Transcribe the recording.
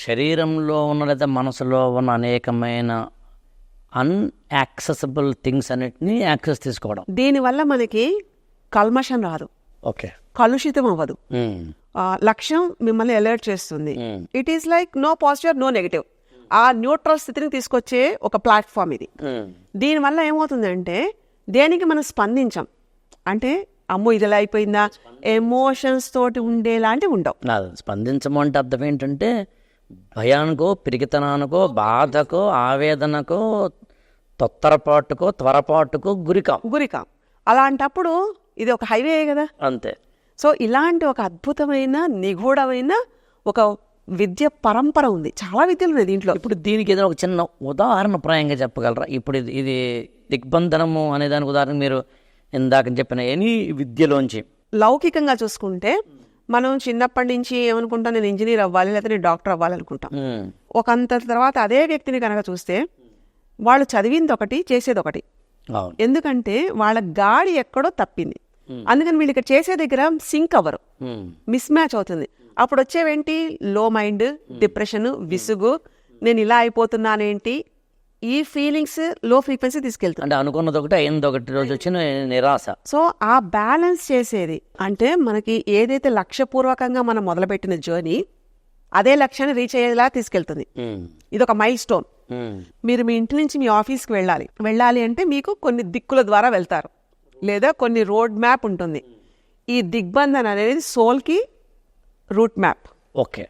శరీరంలో ఉన్న లేదా మనసులో ఉన్న అనేకమైన అన్యాక్సెసబుల్ థింగ్స్ అన్నిటినీ యాక్సెస్ తీసుకోవడం. దీనివల్ల మనకి కల్మషం రాదు. ఓకే. కలుషితం అవ్వదు. ఆ, లక్ష్యం మిమ్మల్ని అలర్ట్ చేస్తుంది. It is like no positive no negative ఆ న్యూట్రల్ స్థితిని తీసుకొచ్చే ఒక ప్లాట్ఫామ్ ఇది. ఉమ్, దీనివల్ల ఏమవుతుందంటే దేనికి మనం స్పందించం? అంటే అమ్మో ఇది ఇలా అయిపోయిందా? ఎమోషన్స్ తోటి ఉండేలాంటివి ఉండవు. నాది స్పందించము అంటే అర్థం ఏంటంటే భయానికో పిరికితనానికో బాధకో ఆవేదనకో తొత్తరపాటుకో త్వరపాటుకో గురికాం. గురిక. అలాంటప్పుడు ఇది ఒక హైవే కదా? అంతే. సో ఇలాంటి ఒక అద్భుతమైన నిగూఢమైన ఒక విద్య పరంపర ఉంది. చాలా విద్యలు ఉన్నాయి దీంట్లో. ఇప్పుడు దీనికి ఏదైనా ఒక చిన్న ఉదాహరణ ప్రాయంగా చెప్పగలరా? ఇప్పుడు ఇది ఇది దిగ్బంధనము అనే దానికి ఉదాహరణ మీరు ఇందాక చెప్పిన ఎనీ విద్యలోంచి. లౌకికంగా చూసుకుంటే మనం చిన్నప్పటి నుంచి ఏమనుకుంటాం నేను ఇంజనీర్ అవ్వాలి లేకపోతే నేను డాక్టర్ అవ్వాలి అనుకుంటాం ఉమ్, ఒకంత తర్వాత అదే వ్యక్తిని కనుక చూస్తే వాళ్ళు చదివింది ఒకటి చేసేది ఒకటి. ఎందుకంటే వాళ్ళ గాడి ఎక్కడో తప్పింది. అందుకని వీళ్ళు ఇక్కడ చేసే దగ్గర సింక్ అవ్వరు. మిస్ మ్యాచ్ అవుతుంది. అప్పుడు వచ్చేవేంటి? లో మైండ్ డిప్రెషన్ విసుగు. నేను ఇలా అయిపోతున్నానేంటి? ఈ ఫీలింగ్స్లో ఫ్రీక్వెన్సీ తీసుకెళ్తుంది అంటే అనుకున్నది ఒకటి అయింది ఒకటి రోజు వచ్చిన నిరాశ. సో ఆ బ్యాలెన్స్ చేసేది అంటే మనకి ఏదైతే లక్ష్యపూర్వకంగా మనం మొదలుపెట్టిన జర్నీ అదే లక్ష్యాన్ని రీచ్ అయ్యేలా తీసుకెళ్తుంది. ఇది ఒక మైల్ స్టోన్ మీరు మీ ఇంటి నుంచి మీ ఆఫీస్కి వెళ్ళాలి. వెళ్ళాలి అంటే మీకు కొన్ని దిక్కుల ద్వారా వెళ్తారు. లేదా కొన్ని రోడ్ మ్యాప్ ఉంటుంది. ఈ దిగ్బంధన్ అనేది సోల్కి రూట్ మ్యాప్ ఓకే.